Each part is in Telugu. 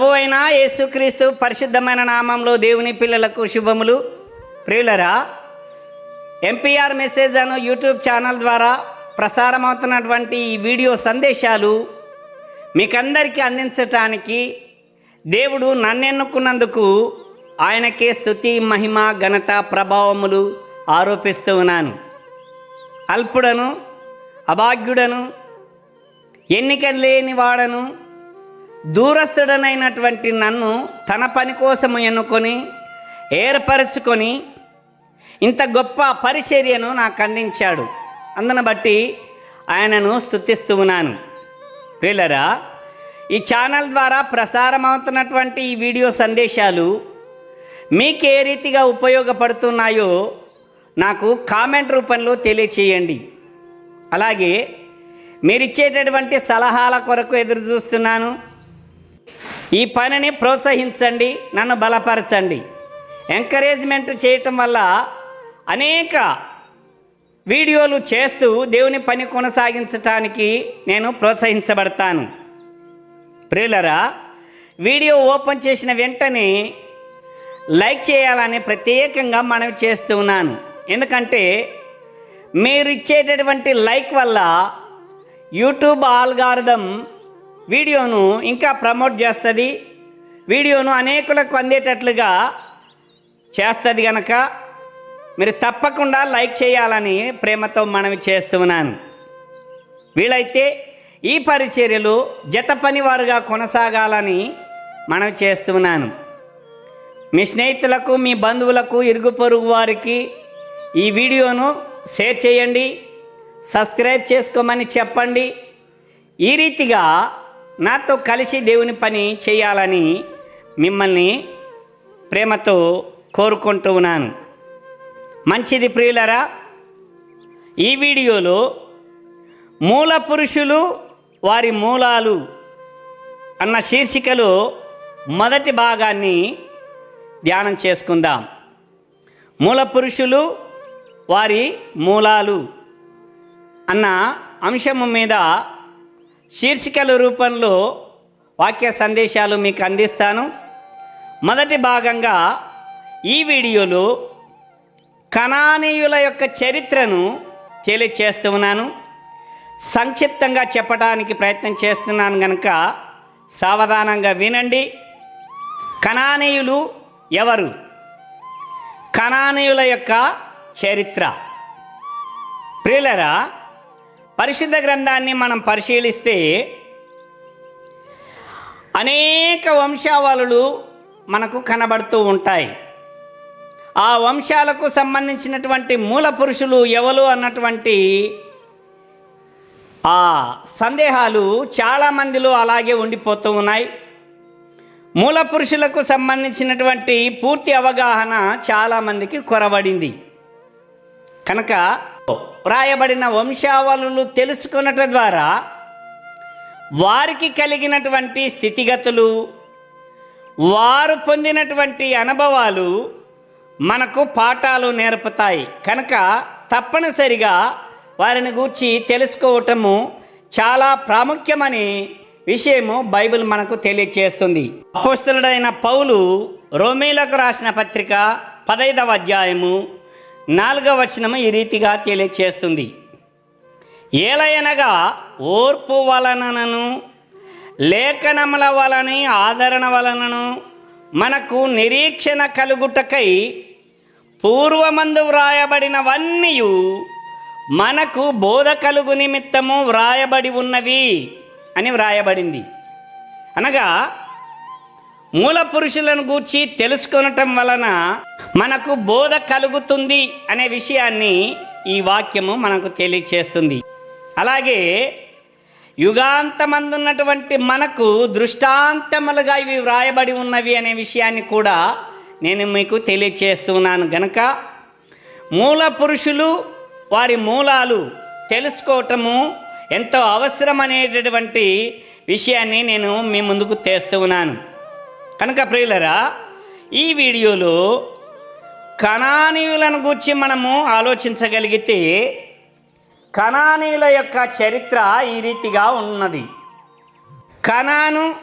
ప్రభు అయిన యేసుక్రీస్తు పరిశుద్ధమైన నామంలో దేవుని పిల్లలకు శుభములు. ప్రియులరా ఎంపీఆర్ మెసేజ్ అను యూట్యూబ్ ఛానల్ ద్వారా ప్రసారమవుతున్నటువంటి ఈ వీడియో సందేశాలు మీకందరికీ అందించటానికి దేవుడు నన్నెన్నుకున్నందుకు ఆయనకే స్తుతి మహిమ ఘనత ప్రభావములు ఆరోపిస్తూ ఉన్నాను. అల్పుడను అభాగ్యుడను ఎన్నిక లేని వాడను దూరస్థుడనైనటువంటి నన్ను తన పని కోసము ఎన్నుకొని ఏర్పరచుకొని ఇంత గొప్ప పరిచర్యను నాకు అందించాడు. అందును బట్టి ఆయనను స్థుతిస్తూ ఉన్నాను. వీళ్ళరా ఈ ఛానల్ ద్వారా ప్రసారమవుతున్నటువంటి ఈ వీడియో సందేశాలు మీకు ఏ రీతిగా ఉపయోగపడుతున్నాయో నాకు కామెంట్ రూపంలో తెలియచేయండి. అలాగే మీరిచ్చేటటువంటి సలహాల కొరకు ఎదురు చూస్తున్నాను ఈ పనిని ప్రోత్సహించండి నన్ను బలపరచండి. ఎంకరేజ్మెంట్ చేయటం వల్ల అనేక వీడియోలు చేస్తూ దేవుని పని కొనసాగించటానికి నేను ప్రోత్సహించబడతాను. ప్రియులరా వీడియో ఓపెన్ చేసిన వెంటనే లైక్ చేయాలని ప్రత్యేకంగా మనవి చేస్తూ ఉన్నాను. ఎందుకంటే మీరు ఇచ్చేటటువంటి లైక్ వల్ల యూట్యూబ్ ఆల్గారిథం వీడియోను ఇంకా ప్రమోట్ చేస్తుంది. వీడియోను అనేకులకు అందేటట్లుగా చేస్తుంది కనుక మీరు తప్పకుండా లైక్ చేయాలని ప్రేమతో మనవి చేస్తున్నాను వీలైతే ఈ పరిచర్యలు జత పనివారుగా కొనసాగాలని మనవి చేస్తున్నాను మీ స్నేహితులకు మీ బంధువులకు ఇరుగు పొరుగు వారికి ఈ వీడియోను షేర్ చేయండి సబ్స్క్రైబ్ చేసుకోమని చెప్పండి. ఈ రీతిగా నాతో కలిసి దేవుని పని చేయాలని మిమ్మల్ని ప్రేమతో కోరుకుంటూ ఉన్నాను. మంచిది ప్రియులరా ఈ వీడియోలో మూల పురుషులు వారి మూలాలు అన్న శీర్షికలో మొదటి భాగాన్ని ధ్యానం చేసుకుందాం. మూల పురుషులు వారి మూలాలు అన్న అంశము మీద శీర్షికల రూపంలో వాక్య సందేశాలు మీకు అందిస్తాను. మొదటి భాగంగా ఈ వీడియోలో కణానీయుల యొక్క చరిత్రను తెలియచేస్తూ ఉన్నాను. సంక్షిప్తంగా చెప్పడానికి ప్రయత్నం చేస్తున్నాను కనుక సావధానంగా వినండి. కణానీయులు ఎవరు? కణానీయుల యొక్క చరిత్ర. ప్రియులరా పరిశుద్ధ గ్రంథాన్ని మనం పరిశీలిస్తే అనేక వంశావళులు మనకు కనబడుతూ ఉంటాయి. ఆ వంశాలకు సంబంధించినటువంటి మూల పురుషులు ఎవరు అన్నటువంటి ఆ సందేహాలు చాలామందిలో అలాగే ఉండిపోతూ ఉన్నాయి. మూల పురుషులకు సంబంధించినటువంటి పూర్తి అవగాహన చాలామందికి కొరబడింది. కనుక వ్రాయబడిన వంశావళులు తెలుసుకున్నట్ల ద్వారా వారికి కలిగినటువంటి స్థితిగతులు వారు పొందినటువంటి అనుభవాలు మనకు పాఠాలు నేర్పుతాయి. కనుక తప్పనిసరిగా వారిని గూర్చి తెలుసుకోవటము చాలా ప్రాముఖ్యమని విషయము బైబిల్ మనకు తెలియచేస్తుంది. అపోస్తులుడైన పౌలు రోమీలకు రాసిన పత్రిక పదైదవ అధ్యాయము నాలుగవ వచనము ఈ రీతిగా తెలియచేస్తుంది. ఏలయనగా ఓర్పు వలనను లేఖనముల వలని ఆదరణ వలనను మనకు నిరీక్షణ కలుగుటకై పూర్వమందు వ్రాయబడినవన్నీ మనకు బోధ కలుగు నిమిత్తము వ్రాయబడి ఉన్నవి అని వ్రాయబడింది. అనగా మూల పురుషులను గూర్చి తెలుసుకొనటం వలన మనకు బోధ కలుగుతుంది అనే విషయాన్ని ఈ వాక్యము మనకు తెలియచేస్తుంది. అలాగే యుగాంతమందున్నటువంటి మనకు దృష్టాంతములుగా ఇవి వ్రాయబడి ఉన్నవి అనే విషయాన్ని కూడా నేను మీకు తెలియచేస్తున్నాను గనక మూల పురుషులు వారి మూలాలు తెలుసుకోవటము ఎంతో అవసరమనేటటువంటి విషయాన్ని నేను మీ ముందుకు తెస్తూ ఉన్నాను కనుక ప్రియులరా ఈ వీడియోలో కణానీయులను గురించి మనము ఆలోచించగలిగితే కణానీయుల యొక్క చరిత్ర ఈ రీతిగా ఉన్నది. కణాను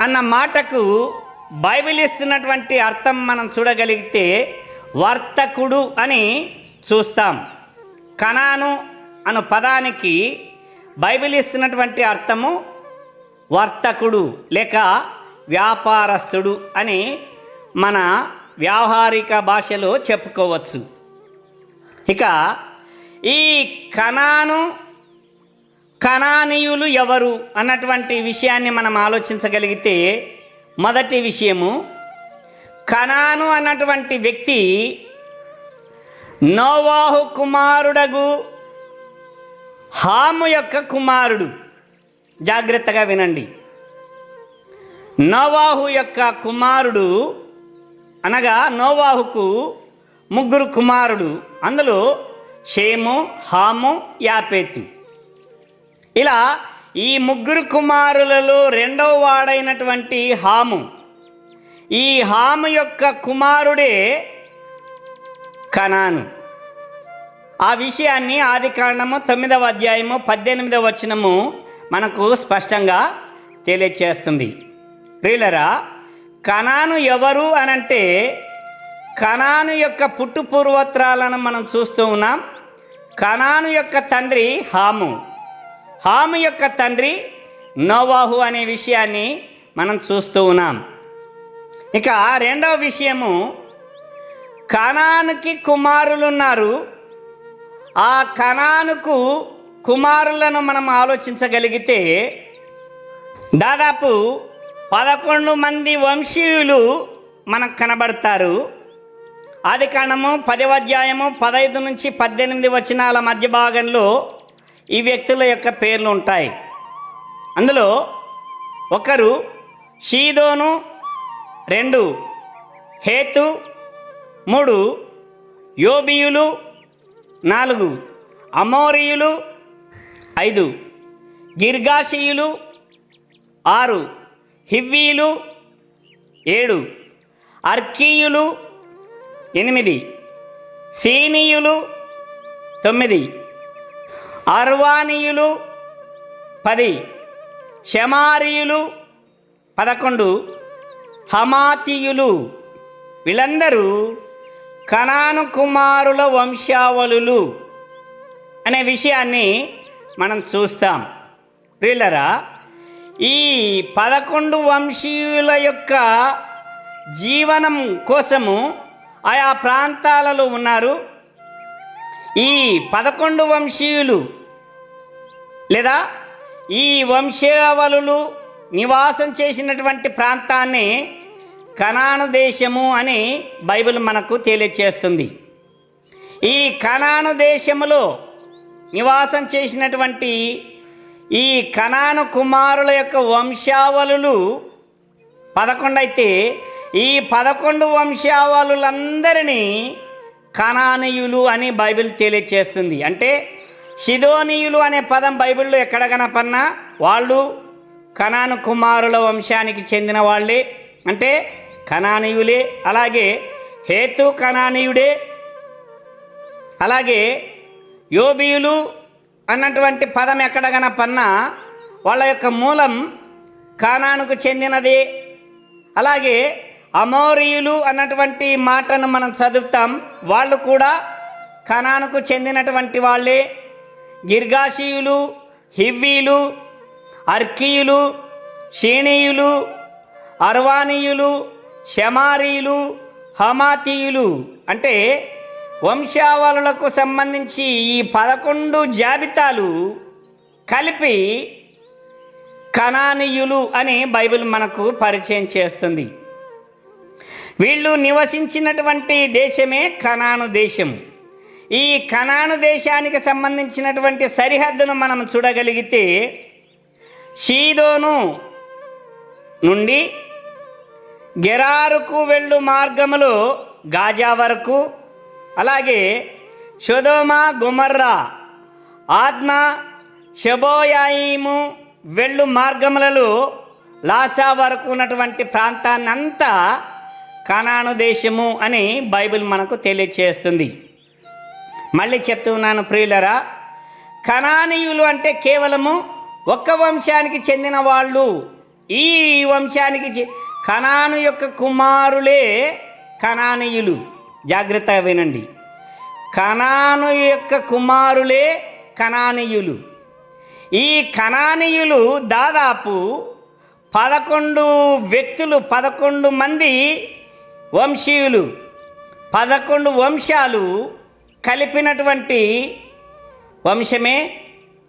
అన్న మాటకు బైబిల్ ఇస్తున్నటువంటి అర్థం మనం చూడగలిగితే వర్తకుడు అని చూస్తాం. కణాను అను పదానికి బైబిల్ ఇస్తున్నటువంటి అర్థము వర్తకుడు లేక వ్యాపారస్తుడు అని మన వ్యావహారిక భాషలో చెప్పుకోవచ్చు. ఇక ఈ కణాను కణానీయులు ఎవరు అన్నటువంటి విషయాన్ని మనం ఆలోచించగలిగితే మొదటి విషయము కణాను అన్నటువంటి వ్యక్తి నోవాహు కుమారుడగు హాము యొక్క కుమారుడు. జాగ్రత్తగా వినండి. నోవాహు యొక్క కుమారుడు అనగా నోవాహుకు ముగ్గురు కుమారుడు. అందులో షేము హాము యాపేతు. ఇలా ఈ ముగ్గురు కుమారులలో రెండవ వాడైనటువంటి హాము. ఈ హాము యొక్క కుమారుడే కనాను. ఆ విషయాన్ని ఆది కాండము తొమ్మిదవ అధ్యాయము పద్దెనిమిదవ వచనము మనకు స్పష్టంగా తెలియచేస్తుంది. ప్రియులరా కణాను ఎవరు అనంటే కణాను యొక్క పుట్టు పూర్వత్రాలను మనం చూస్తూ ఉన్నాం. కణాను యొక్క తండ్రి హాము. హాము యొక్క తండ్రి నోవాహు అనే విషయాన్ని మనం చూస్తూ ఉన్నాం. ఇక రెండవ విషయము కణానికి కుమారులున్నారు. ఆ కణానుకు కుమారులను మనం ఆలోచించగలిగితే దాదాపు పదకొండు మంది వంశీయులు మనకు కనబడతారు. ఆది కాండము పదవ అధ్యాయము పదహైదు నుంచి పద్దెనిమిది వచనాల మధ్య భాగంలో ఈ వ్యక్తుల యొక్క పేర్లు ఉంటాయి. అందులో ఒకరు షీదోను రెండు హేతు మూడు యోబియులు నాలుగు అమోరియులు ఐదు గిర్గాషీయులు ఆరు హివ్వీలు ఏడు అర్కీయులు ఎనిమిది సీనీయులు తొమ్మిది అర్వానీయులు పది షమారీయులు పదకొండు హమాతీయులు వీళ్ళందరూ కణాను కుమారుల వంశావళులు అనే విషయాన్ని మనం చూస్తాం. వీళ్ళరా ఈ పదకొండు వంశీయుల యొక్క జీవనం కోసము ఆయా ప్రాంతాలలో ఉన్నారు. ఈ పదకొండు వంశీయులు లేదా ఈ వంశావళులు నివాసం చేసినటువంటి ప్రాంతాన్ని కనాను దేశము అని బైబిల్ మనకు తెలియచేస్తుంది. ఈ కనాను దేశములో నివాసం చేసినటువంటి ఈ కణాను కుమారుల యొక్క వంశావళులు పదకొండు అయితే ఈ పదకొండు వంశావళులందరినీ కనానీయులు అని బైబిల్ తెలియచేస్తుంది. అంటే షిదోనీయులు అనే పదం బైబిల్లో ఎక్కడ కనపన్నా వాళ్ళు కణాను కుమారుల వంశానికి చెందిన వాళ్ళే. అంటే కనానీయులే అలాగే హేతు కణానీయుడే అలాగే యోబీయులు అన్నటువంటి పదం ఎక్కడ కనపన్నా వాళ్ళ యొక్క మూలం కానానుకు చెందినది. అలాగే అమోరియులు అన్నటువంటి మాటను మనం చదువుతాం. వాళ్ళు కూడా కనానుకు చెందినటువంటి వాళ్ళే. గిర్గాషీయులు హివ్వీలు అర్కీయులు షీణీయులు అర్వానీయులు షమారీయులు హమాతీయులు అంటే వంశావళులకు సంబంధించి ఈ పదకొండు జాబితాలు కలిపి కణానీయులు అని బైబిల్ మనకు పరిచయం చేస్తుంది. వీళ్ళు నివసించినటువంటి దేశమే కణాను దేశం. ఈ కణాను దేశానికి సంబంధించినటువంటి సరిహద్దును మనం చూడగలిగితే షీదోను నుండి గెరారుకు వెళ్ళు మార్గములో గాజా వరకు అలాగే షొదోమ గుమర్రా ఆత్మ షబోయాయిము వెళ్ళు మార్గములలో లాసా వరకు ఉన్నటువంటి ప్రాంతాన్నంతా కనాను దేశము అని బైబిల్ మనకు తెలియచేస్తుంది. మళ్ళీ చెప్తున్నాను ప్రియులరా కణానీయులు అంటే కేవలము ఒక్క వంశానికి చెందిన వాళ్ళు. ఈ వంశానికి చె- కనాను యొక్క కుమారులే కనానీయులు. జాగ్రత్తగా వినండి కణాను యొక్క కుమారులే కణానీయులు ఈ కణానీయులు దాదాపు పదకొండు వ్యక్తులు పదకొండు మంది వంశీయులు. పదకొండు వంశాలు కలిపినటువంటి వంశమే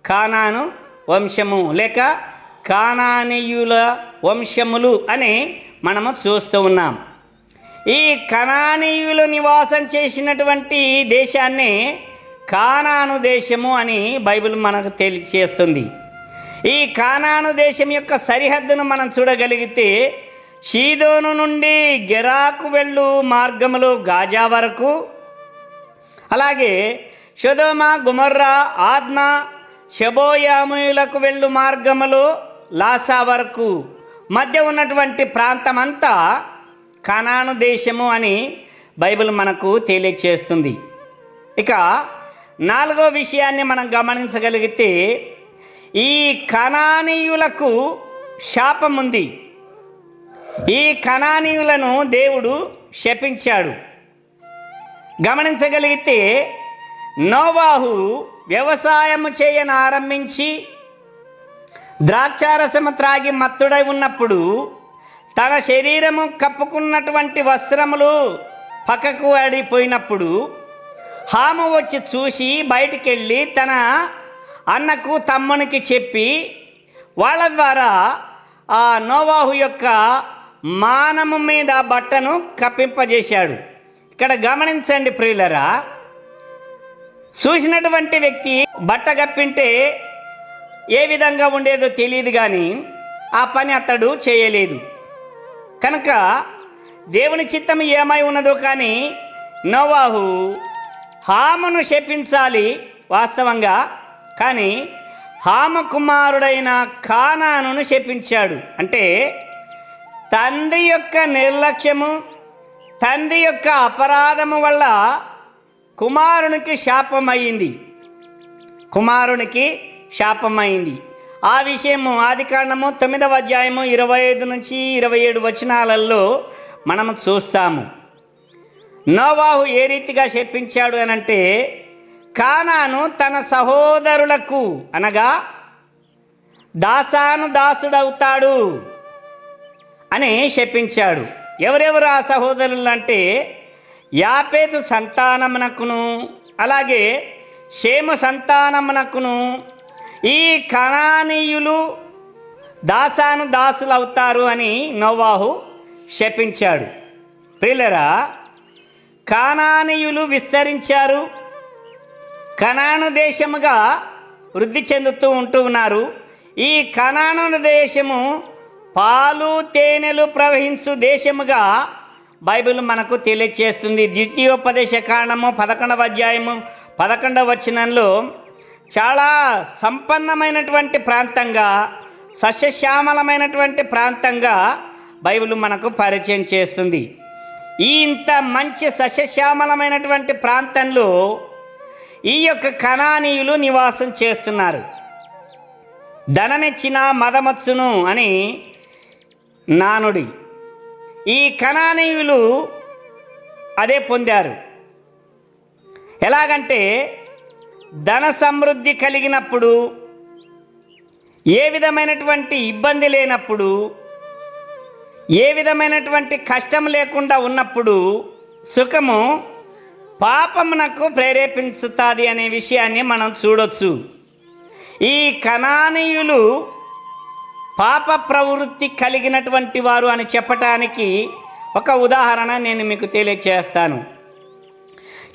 కానాను వంశము. లేక కానానీయుల వంశములు అని మనము చూస్తూ ఉన్నాం. ఈ కనానీయులు నివాసం చేసినటువంటి దేశాన్ని కానాను దేశము అని బైబిల్ మనకు తెలియచేస్తుంది. ఈ కానాను దేశం యొక్క సరిహద్దును మనం చూడగలిగితే షీదోను నుండి గెరాకు వెళ్ళు మార్గములు గాజా వరకు అలాగే షుదోమ గుమర్రా ఆత్మ షబోయాములకు వెళ్ళు మార్గములు లాసా వరకు మధ్య ఉన్నటువంటి ప్రాంతం అంతా కనాను దేశము అని బైబిల్ మనకు తెలియచేస్తుంది. ఇక నాలుగో విషయాన్ని మనం గమనించగలిగితే ఈ కణానీయులకు శాపం ఉంది. ఈ కణానీయులను దేవుడు శపించాడు. గమనించగలిగితే నోవాహు వ్యవసాయము చేయను ఆరంభించి ద్రాక్షారసము త్రాగి మత్తుడై ఉన్నప్పుడు తన శరీరము కప్పుకున్నటువంటి వస్త్రములు పక్కకు ఆడిపోయినప్పుడు హాము వచ్చి చూసి బయటికెళ్ళి తన అన్నకు తమ్మునికి చెప్పి వాళ్ళ ద్వారా ఆ నోవాహు యొక్క మానము మీద బట్టను కప్పింపజేశాడు. ఇక్కడ గమనించండి ప్రియులరా చూసినటువంటి వ్యక్తి బట్ట కప్పింటే ఏ విధంగా ఉండేదో తెలియదు కానీ ఆ పని అతడు చేయలేదు. కనుక దేవుని చిత్తం ఏమై ఉన్నదో కానీ నోవాహు హామును శపించాలి వాస్తవంగా. కానీ హామ కుమారుడైన కానాను శపించాడు. అంటే తండ్రి యొక్క నిర్లక్ష్యము తండ్రి యొక్క అపరాధము వల్ల కుమారునికి శాపమైంది కుమారునికి శాపమైంది ఆ విషయము ఆది కాండము తొమ్మిదవ అధ్యాయము ఇరవై ఐదు నుంచి ఇరవై ఏడు వచనాలలో మనము చూస్తాము. నోవాహు ఏ రీతిగా చెప్పించాడు అనంటే కానాను తన సహోదరులకు అనగా దాసాను దాసుడవుతాడు అని శపించాడు ఎవరెవరు ఆ సహోదరులు అంటే యాపేతు సంతానమునకును అలాగే షేము సంతానమునకును ఈ కణానీయులు దాసాను దాసులు అవుతారు అని నోవాహు శపించాడు. ప్రిలరా కానానీయులు విస్తరించారు కణాను దేశముగా వృద్ధి చెందుతూ ఉంటూ ఉన్నారు. ఈ కణాను దేశము పాలు తేనెలు ప్రవహించు దేశముగా బైబిల్ మనకు తెలియచేస్తుంది. ద్వితీయోపదేశ కారణము పదకొండవ అధ్యాయము పదకొండవ వచనంలో చాలా సంపన్నమైనటువంటి ప్రాంతంగా సస్యశ్యామలమైనటువంటి ప్రాంతంగా బైబిల్ మనకు పరిచయం చేస్తుంది. ఈ ఇంత మంచి సస్యశ్యామలమైనటువంటి ప్రాంతంలో ఈ యొక్క కణానీయులు నివాసం చేస్తున్నారు. ధనమిచ్చిన మదమచ్చును అని నానుడి. ఈ కణానీయులు అదే పొందారు. ఎలాగంటే ధన సమృద్ధి కలిగినప్పుడు ఏ విధమైనటువంటి ఇబ్బంది లేనప్పుడు ఏ విధమైనటువంటి కష్టం లేకుండా ఉన్నప్పుడు సుఖము పాపమునకు ప్రేరేపించుతుంది అనే విషయాన్ని మనం చూడొచ్చు. ఈ కణానీయులు పాప ప్రవృత్తి కలిగినటువంటి వారు అని చెప్పటానికి ఒక ఉదాహరణ నేను మీకు తెలియచేస్తాను.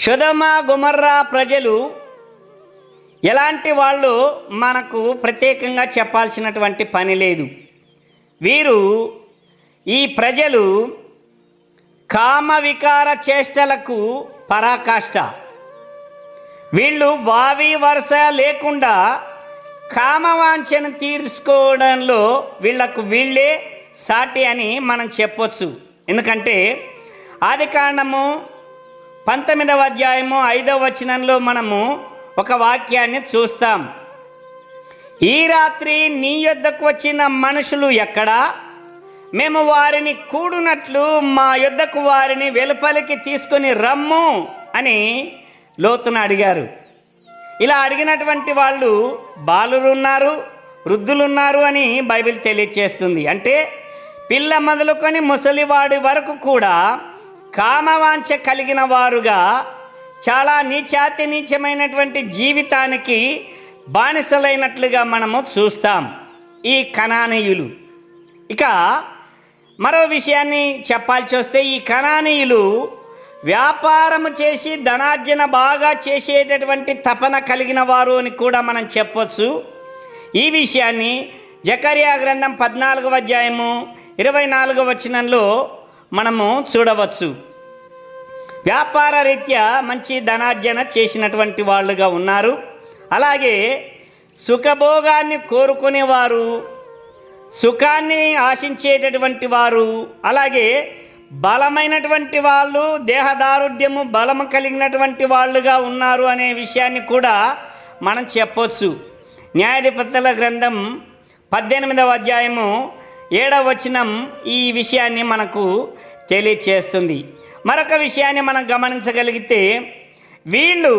సుధమ గుమర్రా ప్రజలు ఎలాంటి వాళ్ళు మనకు ప్రత్యేకంగా చెప్పాల్సినటువంటి పని లేదు. వీరు ఈ ప్రజలు కామ వికార చేష్టలకు పరాకాష్ట. వీళ్ళు వావి వరుస లేకుండా కామవాంఛను తీర్చుకోవడంలో వీళ్ళకు వీళ్ళే సాటి అని మనం చెప్పొచ్చు. ఎందుకంటే ఆది కాండము పంతొమ్మిదవ అధ్యాయము ఐదవ వచనంలో మనము ఒక వాక్యాన్ని చూస్తాం. ఈ రాత్రి నీ యొద్దకు వచ్చిన మనుషులు ఎక్కడా? మేము వారిని కూడునట్లు మా యొద్దకు వారిని వెలుపలికి తీసుకొని రమ్ము అని లోతును అడిగారు. ఇలా అడిగినటువంటి వాళ్ళు బాలురు ఉన్నారు అని బైబిల్ తెలియచేస్తుంది. అంటే పిల్ల మొదలుకొని ముసలివాడి వరకు కూడా కామవాంఛ కలిగిన వారుగా చాలా నీచాతి నీచమైనటువంటి జీవితానికి బానిసలైనట్లుగా మనము చూస్తాం ఈ కణానీయులు ఇక మరో విషయాన్ని చెప్పాల్సి వస్తే ఈ కణానీయులు వ్యాపారము చేసి ధనార్జన బాగా చేసేటటువంటి తపన కలిగిన వారు అని కూడా మనం చెప్పొచ్చు. ఈ విషయాన్ని జకరియా గ్రంథం పద్నాలుగవ అధ్యాయము ఇరవై నాలుగవ వచనంలో మనము చూడవచ్చు. వ్యాపార రీత్యా మంచి ధనార్జన చేసినటువంటి వాళ్ళుగా ఉన్నారు. అలాగే సుఖభోగాన్ని కోరుకునేవారు సుఖాన్ని ఆశించేటటువంటి వారు అలాగే బలమైనటువంటి వాళ్ళు దేహదారుఢ్యము బలము కలిగినటువంటి వాళ్ళుగా ఉన్నారు అనే విషయాన్ని కూడా మనం చెప్పొచ్చు. న్యాయాధిపతుల గ్రంథం పద్దెనిమిదవ అధ్యాయము ఏడవ వచనం ఈ విషయాన్ని మనకు తెలియచేస్తుంది. మరొక విషయాన్ని మనం గమనించగలిగితే వీళ్ళు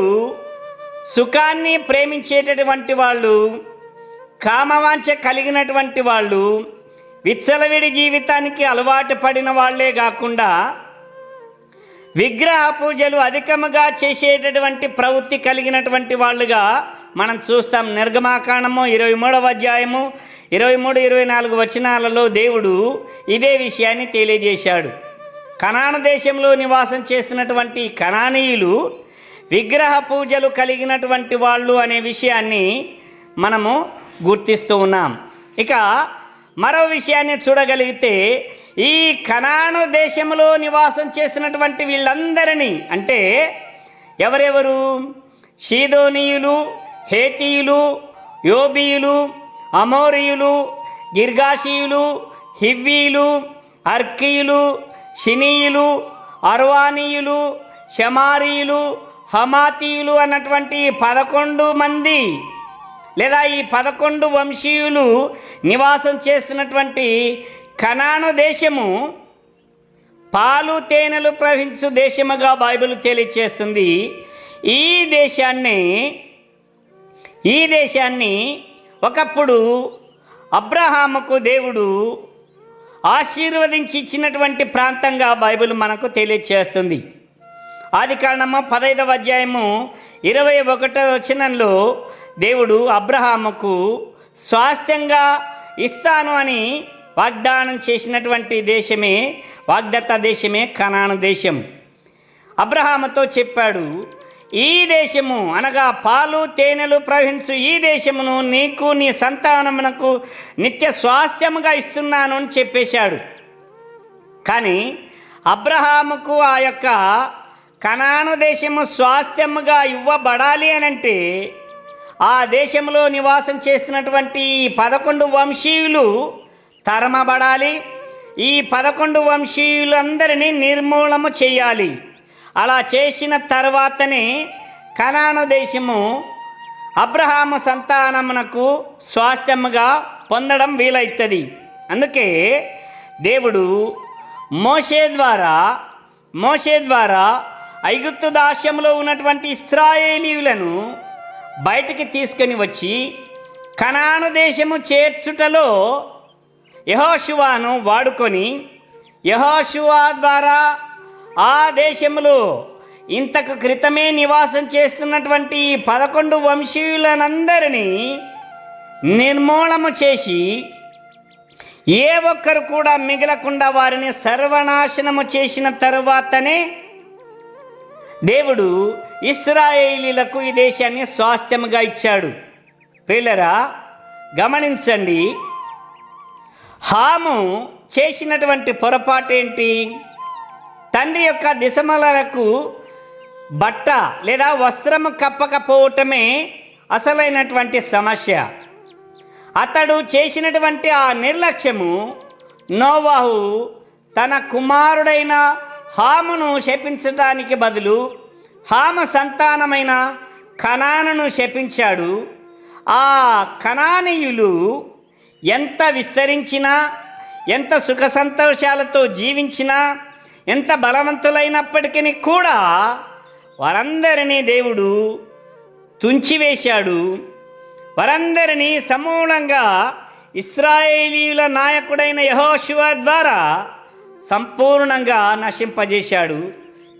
సుఖాన్ని ప్రేమించేటటువంటి వాళ్ళు కామవాంఛ కలిగినటువంటి వాళ్ళు విచ్చలవిడి జీవితానికి అలవాటు పడిన వాళ్ళే కాకుండా విగ్రహ పూజలు అధికముగా చేసేటటువంటి ప్రవృత్తి కలిగినటువంటి వాళ్ళుగా మనం చూస్తాం. నిర్గమాకాండము ఇరవై మూడవ అధ్యాయము ఇరవై మూడు ఇరవై నాలుగు వచనాలలో దేవుడు ఇదే విషయాన్ని తెలియజేశాడు. కనాన దేశంలో నివాసం చేస్తున్నటువంటి కణానీయులు విగ్రహ పూజలు కలిగినటువంటి వాళ్ళు అనే విషయాన్ని మనము గుర్తిస్తూ ఉన్నాం. ఇక మరో విషయాన్ని చూడగలిగితే ఈ కనాను దేశంలో నివాసం చేస్తున్నటువంటి వీళ్ళందరినీ అంటే ఎవరెవరు? షీదోనీయులు హేతీయులు యోబీయులు అమోరియులు గిర్గాషీయులు హివ్వీలు అర్కీయులు షినీయులు అర్వానీయులు షమారీయులు హమాతీయులు అన్నటువంటి పదకొండు మంది లేదా ఈ పదకొండు వంశీయులు నివాసం చేస్తున్నటువంటి కనాను దేశము పాలు తేనెలు ప్రవహించు దేశముగా బైబిల్ తెలియచేస్తుంది. ఈ దేశాన్ని ఈ దేశాన్ని ఒకప్పుడు అబ్రహాముకు దేవుడు ఆశీర్వదించి ఇచ్చినటువంటి ప్రాంతంగా బైబిల్ మనకు తెలియచేస్తుంది. ఆది కారణము పదైదవ అధ్యాయము ఇరవై ఒకటో వచనంలో దేవుడు అబ్రహాముకు స్వాస్థ్యంగా ఇస్తాను అని వాగ్దానం చేసినటువంటి దేశమే వాగ్దత్త దేశమే కనాను దేశం. అబ్రహాముతో చెప్పాడు ఈ దేశము అనగా పాలు తేనెలు ప్రవహించు ఈ దేశమును నీకు నీ సంతానమునకు నిత్య స్వాస్థ్యముగా ఇస్తున్నాను అని చెప్పేశాడు. కానీ అబ్రహాముకు ఆ యొక్క కనాను దేశము స్వాస్థ్యముగా ఇవ్వబడాలి అని అంటే ఆ దేశంలో నివాసం చేస్తున్నటువంటి ఈ పదకొండు వంశీయులు తరమబడాలి. ఈ పదకొండు వంశీయులందరినీ నిర్మూలము చేయాలి. అలా చేసిన తర్వాతనే కనాను దేశము అబ్రహాము సంతానమునకు స్వాస్థ్యముగా పొందడం వీలవుతుంది అందుకే దేవుడు మోషే ద్వారా మోషే ద్వారా ఐగుప్తు దాస్యంలో ఉన్నటువంటి ఇస్రాయేలీయులను బయటికి తీసుకొని వచ్చి కనాను దేశము చేర్చుటలో యహోశువాను వాడుకొని యహోశువా ద్వారా ఆ దేశంలో ఇంతకు క్రితమే నివాసం చేస్తున్నటువంటి పదకొండు వంశీయులనందరినీ నిర్మూలము చేసి ఏ ఒక్కరు కూడా మిగలకుండా వారిని సర్వనాశనము చేసిన తరువాతనే దేవుడు ఇస్రాయేలీలకు ఈ దేశాన్ని స్వాస్థ్యముగా ఇచ్చాడు. పిల్లరా గమనించండి. హాము చేసినటువంటి పొరపాటు ఏంటి తండ్రి యొక్క దిశమలకు బట్ట లేదా వస్త్రము కప్పకపోవటమే అసలైనటువంటి సమస్య. అతడు చేసినటువంటి ఆ నిర్లక్ష్యము నోవాహు తన కుమారుడైన హామును శపించడానికి బదులు హాము సంతానమైన కణానును శపించాడు. ఆ కణానీయులు ఎంత విస్తరించినా ఎంత సుఖ సంతోషాలతో జీవించినా ఎంత బలవంతులైనప్పటికీ కూడా వారందరినీ దేవుడు తుంచివేశాడు. వారందరినీ సమూలంగా ఇస్రాయేలీల నాయకుడైన యహోశివ ద్వారా సంపూర్ణంగా నశింపజేశాడు.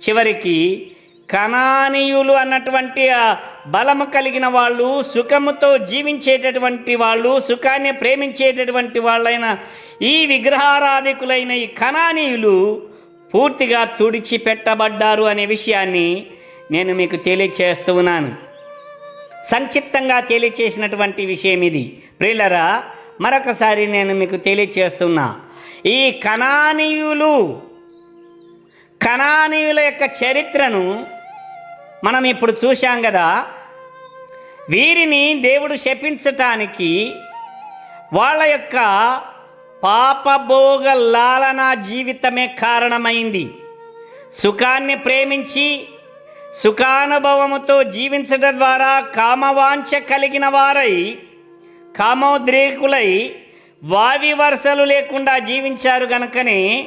చివరికి కణానీయులు అన్నటువంటి ఆ బలము కలిగిన వాళ్ళు సుఖముతో జీవించేటటువంటి వాళ్ళు సుఖాన్ని ప్రేమించేటటువంటి వాళ్ళైన ఈ విగ్రహారాధికులైన ఈ కణానీయులు పూర్తిగా తుడిచిపెట్టబడ్డారు అనే విషయాన్ని నేను మీకు తెలియచేస్తూ ఉన్నాను. సంక్షిప్తంగా తెలియచేసినటువంటి విషయం ఇది. ప్రియులరా మరొకసారి నేను మీకు తెలియచేస్తున్నా. ఈ కణానీయులు కణానీయుల యొక్క చరిత్రను మనం ఇప్పుడు చూశాం కదా. వీరిని దేవుడు శపించటానికి వాళ్ళ యొక్క పాపభోగ లాలన జీవితమే కారణమైంది. సుఖాన్ని ప్రేమించి సుఖానుభవముతో జీవించడం ద్వారా కామవాంఛ కలిగిన వారై కామోద్రేకులై వావి వరుసలు లేకుండా జీవించారు గనుకనే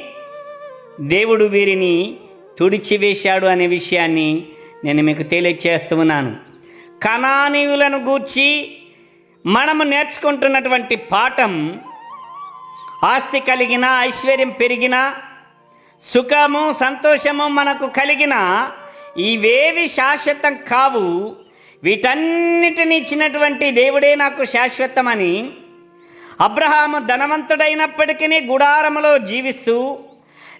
దేవుడు వీరిని తుడిచివేశాడు అనే విషయాన్ని నేను మీకు తెలియచేస్తూ ఉన్నాను. కణానీయులను గూర్చి మనము నేర్చుకుంటున్నటువంటి పాఠం ఆస్తి కలిగిన ఐశ్వర్యం పెరిగిన సుఖము సంతోషము మనకు కలిగిన ఇవేవి శాశ్వతం కావు. వీటన్నిటిని ఇచ్చినటువంటి దేవుడే నాకు శాశ్వతమని అబ్రహాము ధనవంతుడైనప్పటికీ గుడారములో జీవిస్తూ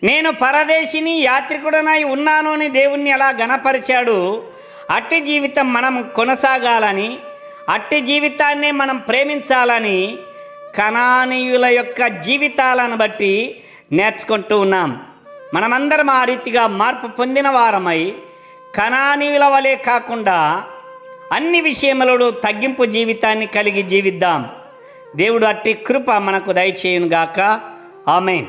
నేను పరదేశిని యాత్రికుడనై ఉన్నాను అని దేవుణ్ణి ఎలా గణపరిచాడు అట్టి జీవితం మనం కొనసాగాలని అట్టి జీవితాన్ని మనం ప్రేమించాలని కణానీయుల యొక్క జీవితాలను బట్టి నేర్చుకుంటూ ఉన్నాం. మనమందరం ఆ రీతిగా మార్పు పొందిన వారమై కణానీయుల వలె కాకుండా అన్ని విషయములలో తగ్గింపు జీవితాన్ని కలిగి జీవిద్దాం. దేవుడు అట్టి కృప మనకు దయచేయునుగాక. ఆమెన్.